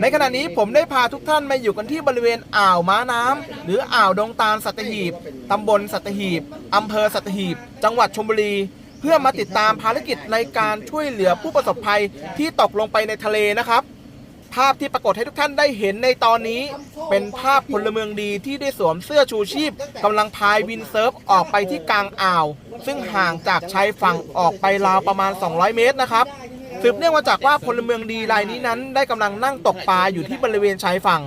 ในขณะนี้ผมได้พาทุกท่านมาอยู่กันที่บริเวณอ่าวม้าน้ำหรืออ่าวดงตาลสัตหีบตำบลสัตหีบอำเภอสัตหีบ จังหวัดชลบุรี เพื่อมาติดตามภารกิจในการช่วยเหลือผู้ประสบภัยที่ตกลงไปในทะเลนะครับ ภาพที่ปรากฏให้ทุกท่านได้เห็นในตอนนี้ เป็นภาพพลเมืองดีที่ได้สวมเสื้อชูชีพกำลังพายวินเซิร์ฟออกไปที่กลางอ่าว ซึ่งห่างจากชายฝั่งออกไปราวประมาณ 200 เมตรนะครับ สืบเนื่องมาจากว่าพลเมืองดีรายนี้นั้น ได้กำลังนั่งตกปลาอยู่ที่บริเวณชายฝั่ง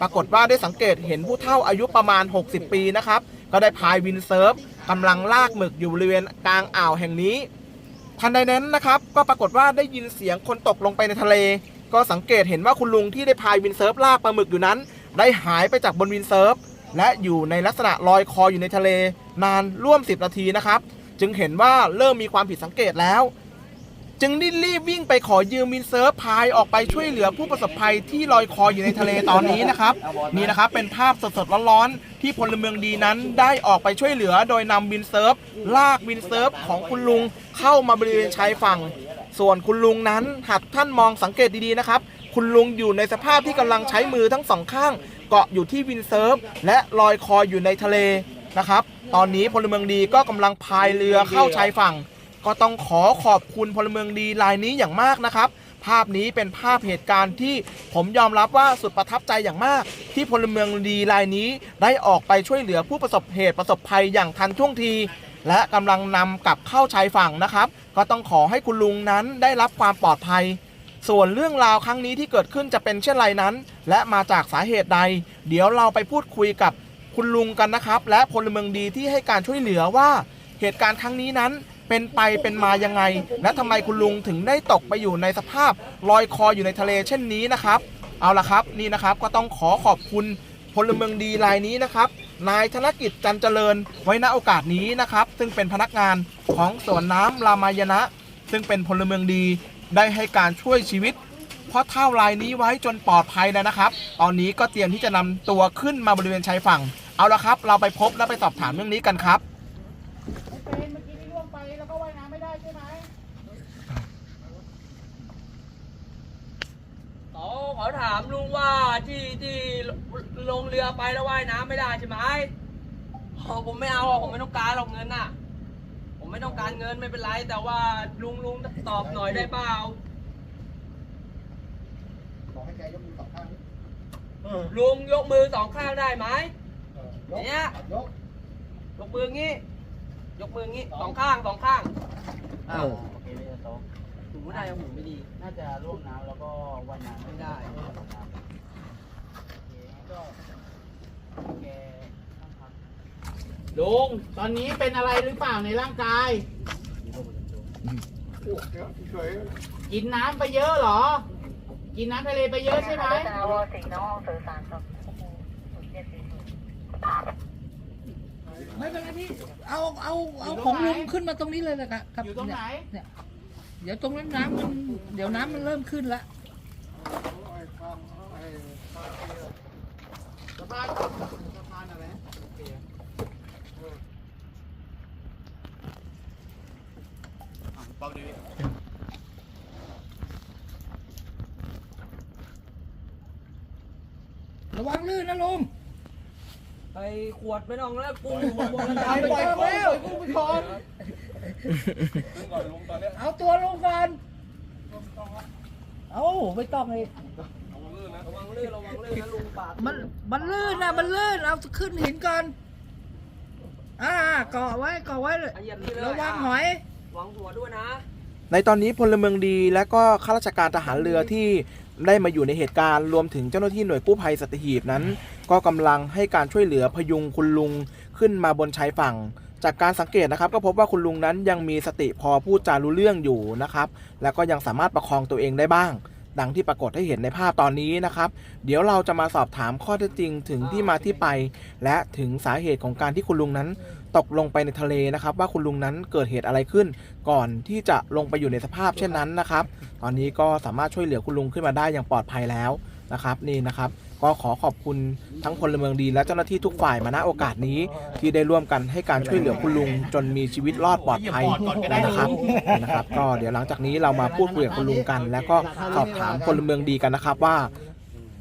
ปรากฏว่าได้สังเกตเห็นผู้เฒ่าอายุประมาณ 60 ปีนะครับ ก็ได้พายวินเซิร์ฟกำลังลากหมึกอยู่บริเวณกลางอ่าวแห่งนี้ทันใดนั้นนะครับ ก็ปรากฏว่าได้ยินเสียงคนตกลงไปในทะเล ก็สังเกตเห็นว่าคุณลุงที่ได้พายวินเซิร์ฟลากปลาหมึกอยู่นั้น ได้หายไปจากบนวินเซิร์ฟและอยู่ในลักษณะลอยคออยู่ในทะเล นานร่วม 10 นาทีนะครับ จึงเห็นว่าเริ่มมีความผิดสังเกตแล้ว จึงได้รีบวิ่งไปขอยืมวินเซิร์ฟพายออกไปช่วยเหลือผู้ประสบภัยที่ลอยคออยู่ในทะเลตอนนี้นะครับ นี่นะครับเป็นภาพสดๆร้อนๆที่พลเมืองดีนั้นได้ออกไปช่วยเหลือ โดยนำวินเซิร์ฟลากวินเซิร์ฟของคุณลุงเข้ามาบริเวณชายฝั่ง ส่วนคุณลุงนั้นหากท่านมองสังเกตดีๆนะครับ คุณลุงอยู่ในสภาพที่กำลังใช้มือทั้งสองข้าง เกาะอยู่ที่วินเซิร์ฟและลอยคออยู่ในทะเลนะครับ ตอนนี้พลเมืองดีก็กำลังพายเรือเข้าชายฝั่ง ก็ต้องขอขอบคุณพลเมืองดีรายนี้อย่างมากนะครับ ภาพนี้เป็นภาพเหตุการณ์ที่ผมยอมรับว่าสุดประทับใจอย่างมาก ที่พลเมืองดีรายนี้ได้ออกไปช่วยเหลือผู้ประสบเหตุประสบภัยอย่างทันท่วงที และกำลังนำกลับเข้าชายฝั่งนะครับ ก็ต้องขอให้คุณลุงนั้นได้รับความปลอดภัยส่วนเรื่องราวครั้งนี้ที่เกิดขึ้นจะเป็นเช่นไรนั้น และมาจากสาเหตุใด เดี๋ยวเราไปพูดคุยกับคุณลุงกันนะครับ และพลเมืองดีที่ให้การช่วยเหลือว่า เหตุการณ์ครั้งนี้นั้น เป็นไปเป็นมายังไง และทำไมคุณลุงถึงได้ตกไปอยู่ในสภาพลอยคออยู่ในทะเลเช่นนี้นะครับ เอาละครับนี่นะครับก็ต้องขอขอบคุณพลเมืองดีรายนี้นะครับ นายธนกิจจันเจริญไว้ณโอกาสนี้นะครับ ซึ่งเป็นพนักงานของสวนน้ำรามายณะ ซึ่งเป็นพลเมืองดีได้ให้การช่วยชีวิตเพราะเท่ารายนี้ไว้จนปลอดภัยแล้วนะครับ ตอนนี้ก็เตรียมที่จะนำตัวขึ้นมาบริเวณชายฝั่ง เอาละครับ เราไปพบและไปสอบถามเรื่องนี้กันครับ เป็นเมื่อกี้นี่ล่วงไปแล้วก็ว่ายน้ำไม่ได้ใช่ไหม เขาขอถามลุงว่าที่ที่ลงเรือไปแล้วว่ายน้ำไม่ได้ใช่ไหมอ๋อผมไม่เอาอะผมไม่ต้องการหรอกเงินน่ะ ผมไม่ต้องการเงินไม่เป็นไร แต่ว่าลุงลุงตอบหน่อยได้เปล่าบอกให้แกยกมือสองข้างดิลุงยกมือสองข้างได้ไหมยกเนี่ยยกยกมืองี้ ยกมืองี้สองข้างสองข้างอ้าวโอเคไม่จะ โต๊ะหูไม่ได้หูไม่ดี น่าจะร่วมน้ำแล้วก็ว่ายน้ำไม่ได้โอเคงั้นก็แกนั่งพักลุงตอนนี้เป็นอะไรหรือเปล่าในร่างกายกินน้ำไปเยอะเหรอ กินน้ำทะเลไปเยอะใช่ไหมจะเอาสีน้องสื่อสารกับเจ็ดสี่ไม่เป็นไรพี่ เอา เอา เอาของลุงขึ้นมาตรงนี้เลยนะครับครับอยู่ตรงไหน เนี่ย เดี๋ยวตรงนั้นน้ำมันเดี๋ยวน้ำมันเริ่มขึ้นละสะพานสะพานอะไรโอเคระวังลื่นนะลุงไปขวดไม่ต้องแล้วกุ้งหัวบนกระไปดานปล่อยกุ้งปล่อย กุ้งไปก่อนเอาตัวลงก่อนเอาไม่ต้องเลยระวังลื่นระวังลื่นนะลุงปากมันมันลื่นนะมันลื่นเอาขึ้นหินก่อนอ่าเกาะไว้เกาะไว้เลยเหยียบนี่เลยระวังหอยระวังหัวด้วยนะ ในตอนนี้พลเมืองดีและก็ข้าราชการทหารเรือที่ได้มาอยู่ในเหตุการณ์รวมถึงเจ้าหน้าที่หน่วยกู้ภัยสัตหีบนั้น ก็กำลังให้การช่วยเหลือพยุงคุณลุงขึ้นมาบนชายฝั่ง จากการสังเกตนะครับ ก็พบว่าคุณลุงนั้นยังมีสติพอพูดจารู้เรื่องอยู่นะครับ แล้วก็ยังสามารถประคองตัวเองได้บ้าง ดังที่ปรากฏให้เห็นในภาพตอนนี้นะครับ เดี๋ยวเราจะมาสอบถามข้อเท็จจริงถึงที่มาที่ไป และถึงสาเหตุของการที่คุณลุงนั้น ตกลงไปในทะเลนะครับ ว่าคุณลุงนั้นเกิดเหตุอะไรขึ้น ก่อนที่จะลงไปอยู่ในสภาพเช่นนั้นนะครับ ตอนนี้ก็สามารถช่วยเหลือคุณลุงขึ้นมาได้อย่างปลอดภัยแล้วนะครับ นี่นะครับ ก็ขอขอบคุณทั้งพลเมืองดีและเจ้าหน้าที่ทุกฝ่ายมาณโอกาสนี้ ที่ได้ร่วมกันให้การช่วยเหลือคุณลุงจนมีชีวิตรอดปลอดภัยนะครับนะครับ ก็เดี๋ยวหลังจากนี้เรามาพูดคุยกับคุณลุงกัน แล้วก็สอบถามพลเมืองดีกันนะครับว่า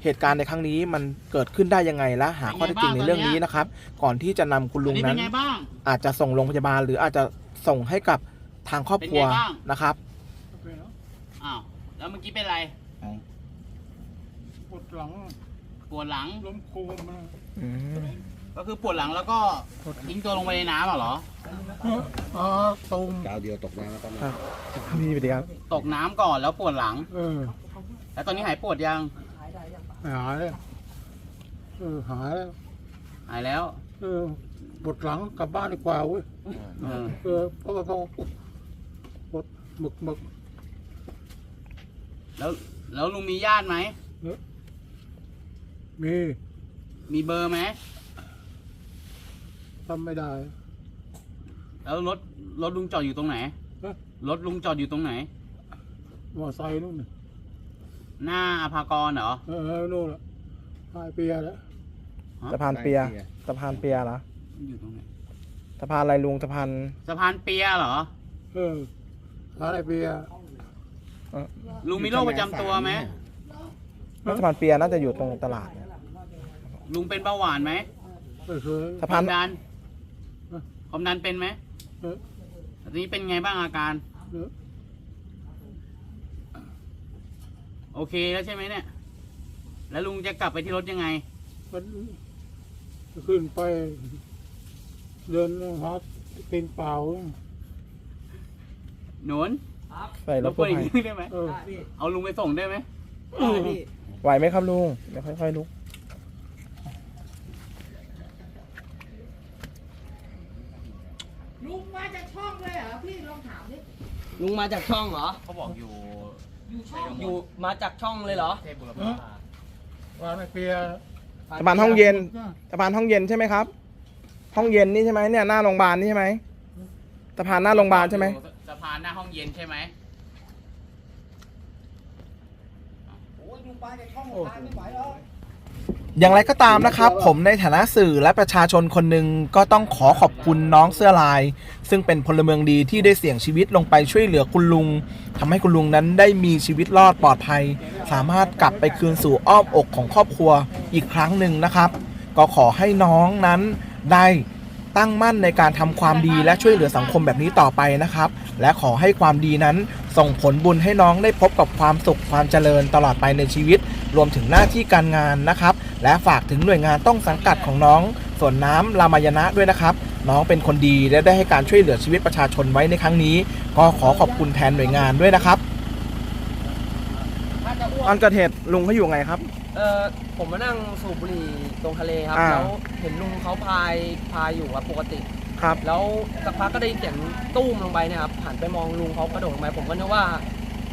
เหตุการณ์ในครั้งนี้มันเกิดขึ้นได้ยังไงและหาข้อเท็จจริงในเรื่องนี้นะครับ ก่อนที่จะนำคุณลุงนี่นั้เป็นนไงบ้างอาจจะส่งโรงพยาบาล หรืออาจจะส่งให้กับทางครอบครัวเป็นไงบ้างนะครับอ้าวแล้วเมื่อกี้เป็นไรปวดหลัง ปวดหลัง ล้มโคมมาก็คือปวดหลังแล้วก็ทิ้งตัวลงไปในน้ำเหรอ อ๋อตรงนี่ไปดีครับตกน้ำก่อนแล้วปวดหลัง เออแล้วตอนนี้หายปวดยัง หายแล้วเออหายแล้วหายแล้วเออปวดหลังกลับบ้านดีกว่าเว้ยเออเออเพราะว่าเขาปวดหมึกหมึกแล้วแล้วลุงมีญาติไหม มีมีเบอร์ไหมทำไม่ได้ แล้วรถรถลุงจอดอยู่ตรงไหนเอ๊ะรถลุงจอดอยู่ตรงไหน มอไซค์นู่นน่ะหน้าอภากรเหรอเออนู่นแหละพายเปียแล้วสะพานเปียสะพานเปียเหรออยู่ตรงไหนสะพานอะไรลุงสะพานสะพานเปียเหรอ เออพายเปียลุงมีโรคประจำตัวไหม สะพานเปียน่าจะอยู่ตรงตลาด ลุงเป็นเบาหวานไหมไม่เคยสะคพานวามดันเออความดันเป็นไหมเออตอนนี้เป็นไงบ้างอาการ เออโอเคแล้วใช่ไหมเนี่ย แล้วลุงจะกลับไปที่รถยังไง มันขึ้นไป เดินหาตีนเปล่าหนุนใส่รรถบกกู้วนอีกภัยนิดได้ไหม เออ เอาลุงไปส่งได้ไหม ไหวไหมครับลุงเดี๋ยวค่อยๆลุก ลุงมาจากช่องเลยเหรอพี่ลองถามดิลุงมาจากช่องเหรอ เขาบอกอยู่อยู่ช่องอยู่มาจากช่องเลยเหรอเทพบุรเออวานเปียสะพานห้องเย็นสะพานห้องเย็นใช่ไหมครับ ห้องเย็นนี่ใช่ไหมเนี่ยหน้าโรงพยาบาลนี่ใช่ไหมสะพานหน้าโรงพยาบาลใช่ไหมสะพานหน้าห้องเย็นใช่ไหมอย่างไรก็ตามนะครับ ผมในฐานะสื่อและประชาชนคนหนึ่งก็ต้องขอขอบคุณน้องเสื้อลาย ซึ่งเป็นพลเมืองดีที่ได้เสี่ยงชีวิตลงไปช่วยเหลือคุณลุงทำให้คุณลุงนั้นได้มีชีวิตรอดปลอดภัย สามารถกลับไปคืนสู่อ้อมอกของครอบครัวอีกครั้งหนึ่งนะครับ ก็ขอให้น้องนั้นได้ตั้งมั่นในการทำความดีและช่วยเหลือสังคมแบบนี้ต่อไปนะครับ และขอให้ความดีนั้นส่งผลบุญให้น้องได้พบกับความสุขความเจริญตลอดไปในชีวิต รวมถึงหน้าที่การงานนะครับ และฝากถึงหน่วยงานต้องสังกัดของน้องส่วนน้ำรามายณะด้วยนะครับ น้องเป็นคนดีและได้ให้การช่วยเหลือชีวิตประชาชนไว้ในครั้งนี้ ก็ขอขอบคุณแทนหน่วยงานด้วยนะครับตอนเกิดเหตุลุงเขาอยู่ไงครับ เออผมมานั่งสูบบุหรี่ตรงทะเลครับ อ่า แล้วเห็นลุงเขาพายพายอยู่ครับปกติ ครับ แล้วสักพักก็ได้ยินเสียงตุ้มลงไปเนะครับหันไปมองลุงเขากระโดดลงไปผมก็นึกว่า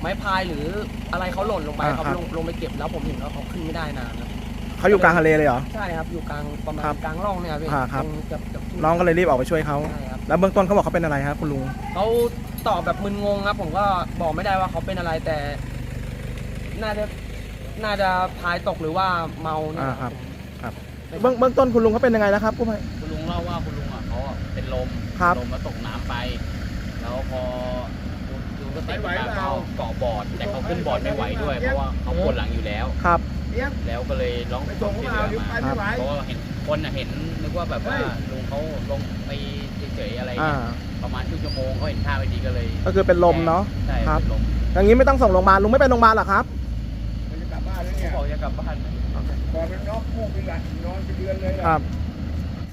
ไม้พายหรืออะไรเขาหล่นลงไปอ่าครับครับ ลงลงไปเก็บแล้วผมเห็นว่าเขาขึ้นไม่ได้นานครับ เขาอยู่กลางทะเลเลยเหรอ ใช่ครับอยู่กลางประมาณครับกลางร่องเนี่ยครับพี่อ่าครับ ตงกับกับทุ่น้องก็เลยรีบออกไปช่วยเขาใช่ครับแล้วเบื้องต้นเขาบอกเขาเป็นอะไรครับคุณลุงเขาตอบแบบมึนงงครับ ผมก็บอกไม่ได้ว่าเขาเป็นอะไรแต่ น่าจะน่าจะพายตกหรือว่าเมาเนี่ยอ่าครับครับเบื้องเบื้องต้นคุณลุงเขาเป็นยังไงนะครับกู้ภัย คุณลุงเล่าว่าคุณลุงอะเขาอะเป็นลมครับ ลมแล้วตกน้ำไป แล้วพอลุงก็ติดมาเขาเกาะบอร์ดแต่เขาขึ้นบอร์ดไม่ไหวด้วยเพราะว่าเขาปวดหลังอยู่แล้ว ครับ แล้วก็เลยร้องขอความช่วยเหลือมาครับเพราะว่าเห็นคนน่ะเห็นนึกว่าแบบว่าลุงเขาลงไปเฉยๆอะไรอ่าเงี้ยประมาณครึ่งชั่วโมงเขาเห็นท่าไม่ดีก็เลย ก็คือเป็นลมเนาะใช่ครับเป็นลมอย่างนี้ไม่ต้องส่งโรงพยาบาลลุงไม่ไปโรงพยาบาลหรอครับเขาบอกจะกลับบ้านครับ